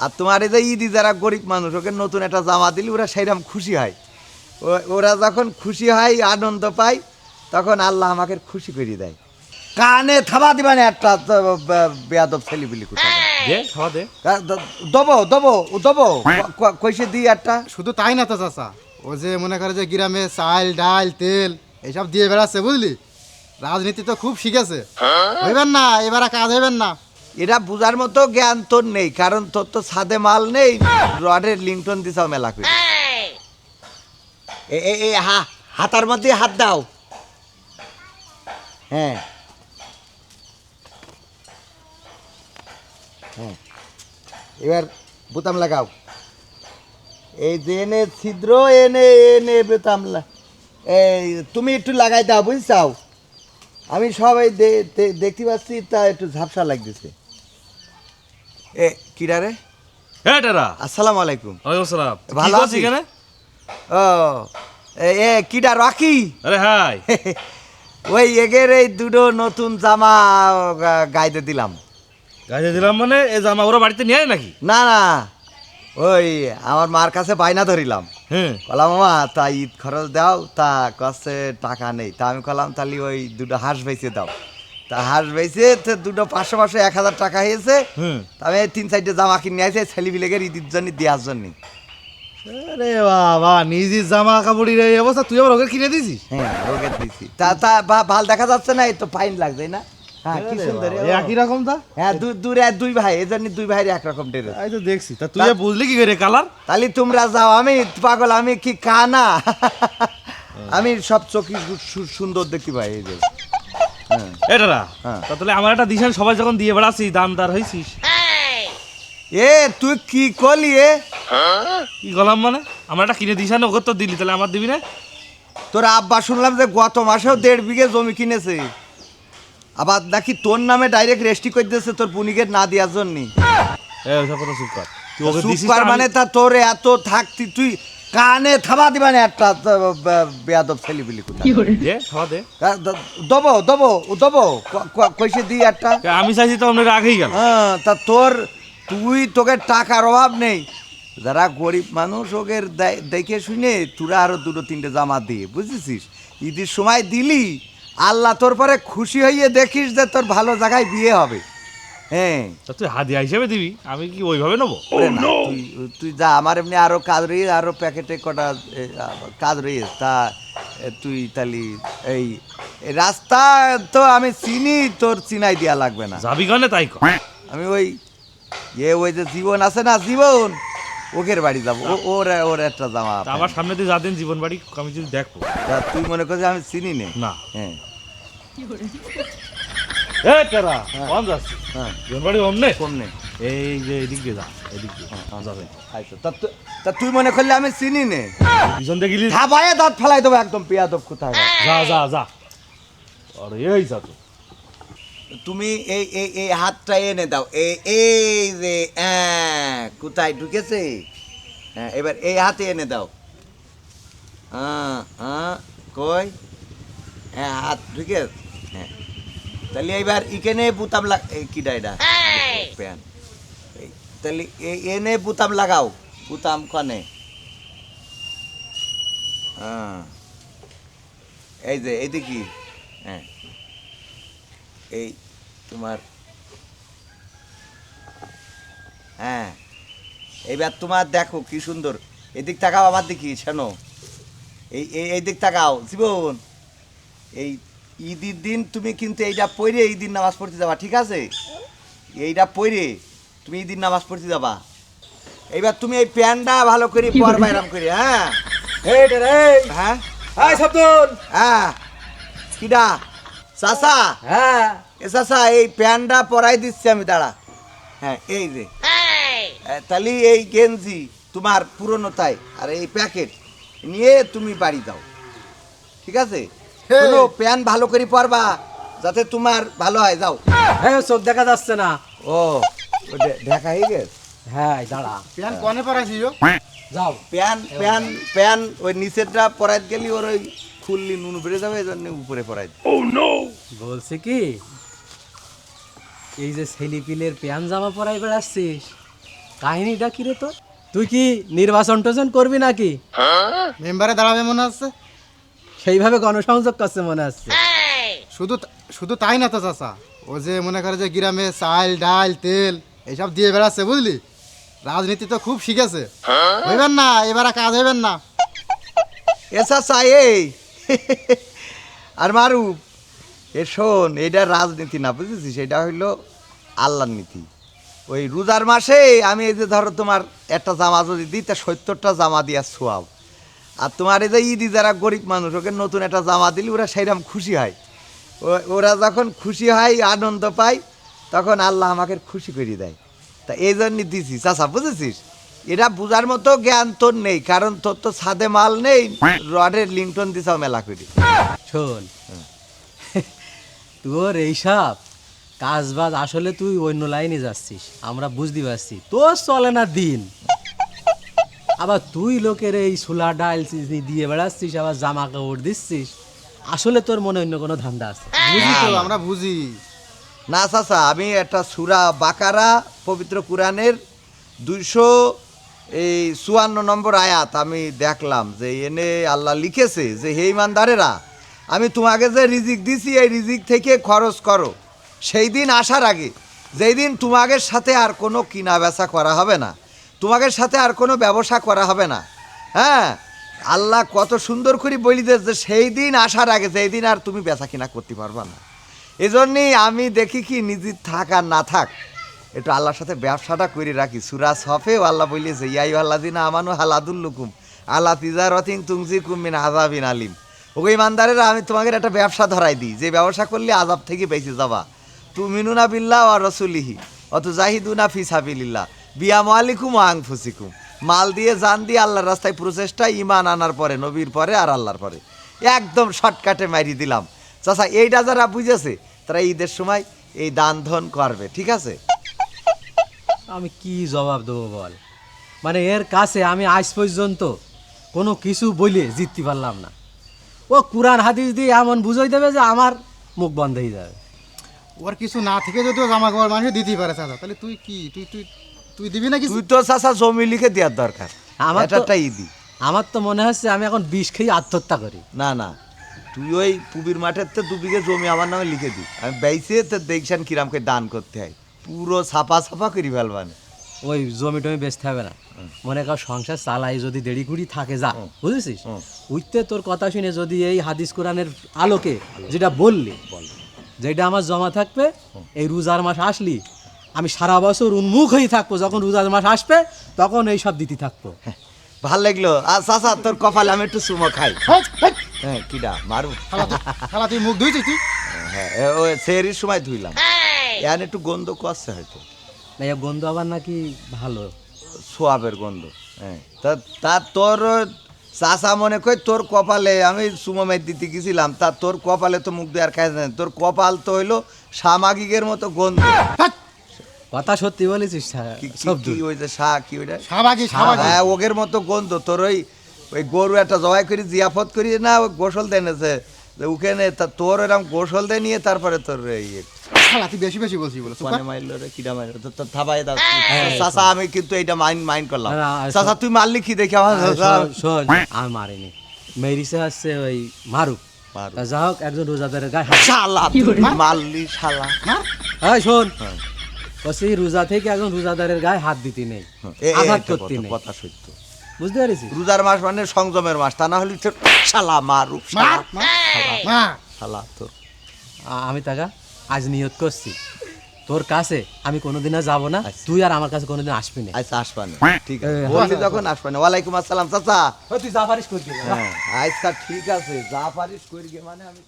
আর তোমার এই যে ঈদি যারা গরিব মানুষ ওকে নতুন একটা জামা দিলে ওরা সেইরকম খুশি হয়। ও- ওরা যখন খুশি হয় আনন্দ পায় তখন আল্লাহ আমাকে খুশি করে দেয়। কানে থাবা দিবা না একটা বেয়াদব ছেলিবিলি কোথায় দে খাওয়া দে। দবো দবো দবো। কইসে দিই একটা। শুধু তাই না তো চাচা? ও যে মনে করে যে গ্রামে চাল ডাল তেল এইসব দিয়ে বেড়াচ্ছে বুঝলি? রাজনীতি তো খুব শিখেছে। হইবেন না এবার কাজ হইবেন না। এটা বুঝার মতো জ্ঞান তোর নেই, কারণ তোর তো সাদে মাল নেই। রডের লিংটন দিছাও মেলা করে। এ- এ এ, হা, হাতার মধ্যে হাত দাও। হ্যাঁ। হ্যাঁ। এবার বোতাম লাগাও। এই যে এনে ছিদ্র, এনে এনে বোতাম এই, তুমি একটু লাগাই দাও, বুঝছাও? আমি সবাই দেখতে পাচ্ছি, তা একটু ঝাপসা লাগতেছে। এ কিরা রে? হ্যাঁ টেরা। আসসালামু আলাইকুম ওয়ালাইকুম আসসালাম ভালো আছি আছিস? কেন ও এ এ কিডা রকি? আরে হাই। ওই এগের এই দুটো নতুন জামা গাইতে দিলাম। গাছে দিলাম মানে এই জামা ওরা বাড়িতে নিয়ে নাকি? না না। ওই আমার মার কাছে বায়না ধরিলাম। হ্যাঁ কলাম মামা তা ঈদ খরচ দাও তা কাছে টাকা নেই। তা আমি কলাম তাহলে ওই দুটো হাঁস বেচে দাও। তা হাঁস তো দুটো পাঁচশো পাঁচশো এক হাজার টাকা হয়েছে। হুম। তা আমি তিন চারটে জামা কিনে আসে ছেলেবিলেগের ঈদের জন্য দেওয়ার জন্য। আরে বাবা নিজের জামা কাপড়ের এই অবস্থা তুই আবার ওকে কিনে দিছিস? হ্যাঁ ওকে দিছি। তা তা ভালো দেখা যাচ্ছে না এই তো ফাইন লাগছে না? হ্যাঁ কি সুন্দর একই রকম তা? হ্যাঁ দূরে দুই ভাই এই জন্য দুই ভাইয়ের একরকম ড্রেস এই তো দেখছি তা তুই বুঝলি কি করে কালার? তাহলে তোমরা যাও আমি পাগল আমি কি কানা? আমি সব চোখি সুন্দর দেখতে পাই এই হ্যাঁ। হ্যাঁ। তাহলে আমার একটা দিশান সবাই যখন দিয়ে দামদার হয়েছিস এ তুই কি করলি এ? কি গলাম মানে? আমার একটা কিনে দিশান ওকে তো দিলি তাহলে আমার দিবি না? তোর আব্বা শুনলাম যে গত মাসেও দেড় বিঘে জমি কিনেছে। আবার নাকি তোর নামে ডাইরেক্ট রেস্টি করে দিয়েছে তোর পুনিকের না দেওয়ার জন্য। মানে তা তোর এত থাকতি তুই কানে থাবা দিবা না একটা বেয়াদব ছেলিবিলি কোথায় দে খাওয়া দে। হ্যাঁ, দ- দবো দবো ও দবো ক- ক- কইসে দিই একটা। আমি চাইছি তো আপনার আগেই গেল। হ্যাঁ তা তোর তুই তোকে টাকার অভাব নেই। যারা গরিব মানুষ দে- দেখে শুনে তোরা আরও দুটো তিনটে জামা দিয়ে বুঝেছিস? ঈদের সময় দিলি আল্লাহ তোর পরে খুশি হইয়ে দেখিস যে তোর ভালো জায়গায় বিয়ে হবে। হ্যাঁ। তা তুই হাদিয়া হিসেবে দিবি আমি কি ওইভাবে নেব? ওরে না, তুই তুই যা আমার এমনি আরও কাজ রয়েছে আরও প্যাকেটে কটা এ, আ, কাজ রয়েছে তা এ, তুই তাহলে এই এই রাস্তা তো আমি চিনি তোর চিনাই দেওয়া লাগবে না। যাবি কনে তাই কর। আমি ওই এ ওই যে জীবন আছে না জীবন ওকের বাড়ি যাব। ও- ওর ওর একটা জামা তা আমার সামনে দিয়ে যাতেন জীবন বাড়ি আমি যদি দেখব। তা তুই মনে করছিস আমি চিনি নে? না। হ্যাঁ। এ টেরা কম যাচ্ছি হ্যাঁ। অমনে কম নে। এই যে এদিক দিয়ে যা এদিক দিয়ে। যাবে। আচ্ছা তা তা তুই মনে করলে আমি চিনি নে? পিছন দিয়ে গেলি ধাবায় দাঁত ফেলাই দেবো একদম পেয়াদব কোথায়। যা যা যা। আরে এই যা তো। তুমি এই এই এই হাতটা এনে দাও। এই এই যে হ্যাঁ, কোথায় ঢুকেছে? হ্যাঁ এবার এই হাতে এনে দাও। হ্যাঁ হ্যাঁ কই? হ্যাঁ হাত ঢুকে হ্যাঁ। তাহলে এইবার এখানে বুতাম লাগ এই কিডা এটা? প্যান। এই, তাহলে এই এনে বুতাম লাগাও। বুতাম কনে। হ্যাঁ। এই যে এইদিকে হ্যাঁ। এই তোমার। হ্যাঁ। এইবার তোমার দেখো কি সুন্দর। এদিক তাকাও আমার দেখি শোনো এই এই এই দিক তাকাও জীবন এই ঈদের দিন তুমি কিন্তু এইটা পড়ে ঈদের নামাজ পড়তে যাবা ঠিক আছে? এইটা পড়ে তুমি ঈদের নামাজ পড়তে যাবা। এইবার তুমি এই প্যান্টটা ভালো করে পরবা এরম করে হ্যাঁ? হ্যাঁ? এই হ্যাঁ। কিডা? চাচা? হ্যাঁ। এ চাচা এই প্যান্টটা পরাই দিচ্ছি আমি দাঁড়া। হ্যাঁ এই যে। তাহলে এই গেঞ্জি তোমার পুরনো তাই আর এই প্যাকেট নিয়ে তুমি বাড়ি দাও ঠিক আছে। শোনো, প্যান্ট ভালো করে পরবা যাতে তোমার ভালো হয় যাও। হ্যাঁ চোখ দেখা যাচ্ছে না। ও ও ঢাকা হয়ে গেছে? হ্যাঁ দাঁড়া। প্যান কনে যাও। প্যান প্যান প্যান ওই নিচেরটা গেলি ওর ওই খুললি নুন বেড়ে যাবে এই জন্য উপরে পরাই দিই। বলছি কি এই যে ছেলিপিলের প্যান জামা পরাই বেড়াচ্ছিস কাহিনীটা কি রে তোর? তুই কি নির্বাচন টোচন করবি নাকি? মেম্বারে দাঁড়াবে মনে হচ্ছে। সেইভাবে গণসংযোগ করছে মনে হচ্ছে। শুধু শুধু তাই না তো চাচা? ও যে মনে করে যে গ্রামে চাল ডাল তেল এইসব দিয়ে বেড়াচ্ছে বুঝলি? রাজনীতি তো খুব শিখেছে। হইবেন না এবার কাজ হইবেন না। এসা চাই এই। আর মারু এ শোন এটা রাজনীতি না বুঝেছিস? এটা হইল আল্লাহর নীতি। ওই রোজার মাসে আমি এই যে ধরো তোমার একটা জামা যদি দিই তা সত্তরটা জামা দিয়া ছোয়াব আর তোমার এই যে ঈদি যারা গরিব মানুষ ওকে নতুন একটা জামা দিলে ওরা সেইরকম খুশি হয়। ওরা যখন খুশি হয় আনন্দ পায় তখন আল্লাহ আমাকে খুশি করে দেয়। তা এই জন্যই দিছি। চাচা বুঝেছিস? এটা বুঝার মতো জ্ঞান তোর নেই কারণ তোর তো ছাদে মাল নেই রডের লিংটন দিছাও মেলা করি। শোন তোর এইসব কাজ বাজ আসলে তুই অন্য লাইনে যাচ্ছিস আমরা বুঝতে পারছি। তোর চলে না দিন। আবার তুই লোকের এই ছোলা ডাল চিনি দিয়ে বেড়াচ্ছিস আবার জামা কাপড় দিচ্ছিস। আসলে তোর মনে অন্য কোনো ধান্দা আছে। বুঝি তো? আমরা বুঝি। না চাচা আমি একটা সুরা বাকারা পবিত্র কোরআনের দুইশো এই চুয়ান্ন নম্বর আয়াত আমি দেখলাম যে এনে আল্লাহ লিখেছে যে হে ইমানদারেরা আমি তোমাকে যে রিজিক দিছি এই রিজিক থেকে খরচ করো। সেই দিন আসার আগে যেই দিন তোমাদের সাথে আর কোনো কিনা বেচা করা হবে না। তোমাদের সাথে আর কোনো ব্যবসা করা হবে না। হ্যাঁ? আল্লাহ কত সুন্দর করে বলিতে যে, সেই দিন আসার আগে যেই দিন আর তুমি বেচা কিনা করতে পারবা না। এই জন্যই আমি দেখি কি নিজের থাক আর না থাক, একটু আল্লাহর সাথে ব্যবসাটা করে রাখি। সুরা সফে আল্লাহ বলিয়েছে ইয়াই আল্লাহ দিন আমানু হালাদুল্লুকুম আল্লাহ তিজারতিন তুংজি কুমিন আজাবিন আলিম। ওকে ইমানদারেরা, আমি তোমাকে একটা ব্যবসা ধরাই দিই। যে ব্যবসা করলে আজাব থেকে বেঁচে যাবা। তুমিনুনা বিল্লাহ আর রসুলিহি অত জাহিদুনা ফি সাবিলিল্লাহ বিয়া মালিকুম আং ফুসিকুম মাল দিয়ে জান দিয়ে আল্লাহর রাস্তায় প্রচেষ্টা ইমান আনার পরে নবীর পরে আর আল্লাহর পরে। একদম শর্টকাটে মারি দিলাম। চাচা এইটা যারা বুঝেছে তারা ঈদের সময় এই দান ধন করবে ঠিক আছে? আমি কি জবাব দেবো বল? মানে এর কাছে আমি আজ পর্যন্ত কোনো কিছু বলে জিততে পারলাম না। ও কোরআন হাদিস দিয়ে এমন বুঝাই দেবে যে আমার মুখ বন্ধ হয়ে যাবে। ওর কিছু না থেকে যদিও জামা কাপড় মানুষ দিতেই পারে চাচা। তাহলে তুই কি? তুই তুই তুই দিবি না কিছু তুই তো চাচা জমি লিখে দেওয়ার দরকার। আমার তো- একটা ঈদি আমার তো মনে হচ্ছে আমি এখন বিষ খেয়ে আত্মহত্যা করি। না না। তুই ওই পুবির মাঠের তো দু বিঘে জমি আমার নামে লিখে দি। আমি বেইছে তো দেখছেন কিরামকে দান করতে হয়। পুরো ছাপা ছাপা করি ফেলবানে। ওই জমি টমি বেচতে হবে না। মনে কর সংসার চালাই যদি দেরি কুড়ি থাকে যা। বুঝেছিস? উঠতে তোর কথা শুনে যদি এই হাদিস কোরআনের আলোকে যেটা বললি যেটা আমার জমা থাকবে এই রোজার মাস আসলি আমি সারা বছর উন্মুখ হয়ে থাকব যখন রোজার মাস আসবে তখন এই সব দিতে থাকব। ভালো লাগল। আর চাচা তোর কপালে আমি একটু চুমো খাই। হ্যাঁ কিডা মারু শালা তুই- মুখ ধুইছিস তুই? হ্যাঁ ওই সেরির সময় ধুইলাম। এখন একটু গন্ধ করছে হয়তো। না এই গন্ধ আবার নাকি ভালো? সোয়াবের গন্ধ হ্যাঁ। তা তা তোর চাষা মনে কই তোর কপালে আমি সুমমের দিতে গেছিলাম। তা তোর কপালে তো মুখ দেওয়ার কাজ নেই তোর কপাল তো হইল সামাগিকের মতো গন্ধ। কথা সত্যি বলেছিস সব কি ওই যে শাহ কি ওইটা? সাবাগি সাবাগি হ্যাঁ ওগের মতো গন্ধ। তোর ওই ওই গরু একটা জবাই করি জিয়াফত করি না ওই গোসল যে ওখানে তা তোর এরকম গোসল দেয় নিয়ে তারপরে তোর এই শালা বেশি বেশি বলছিস বলে মানে মাইলো রে কিডা মাইলো তো তো থাবাই দাও। চাচা আমি কিন্তু এটা মাইন্ড মাইন্ড করলাম। চাচা তুই মারলি কি দেখে আমার শোন, শোন, আমি মারিনি। মেরিসে আসছে ওই মারুক। যা হোক একজন রোজাদারের গায়ে শালা মারলি শালা। এই শোন সেই রোজা থেকে একজন রোজাদারের গায়ে হাত দিতে নেই এ- আঘাত করতে নেই। কথা সত্য। বুঝতে পারিস রোজার মাস মানে সংযমের মাস তা না হলে শালা শালা মার, আমি তাকা আজ নিয়ত করছি। তোর কাছে আমি কোনোদিন আর যাব না তুই আর আমার কাছে কোনোদিন আসবি না। আচ্ছা আসবানে ঠিক আছে। বললি যখন আসবানে ওয়ালাইকুম আসসালাম চাচা। তুই যা পারিস করবি হ্যাঁ আজকা ঠিক আছে যা পারিস করি গে মানে আমি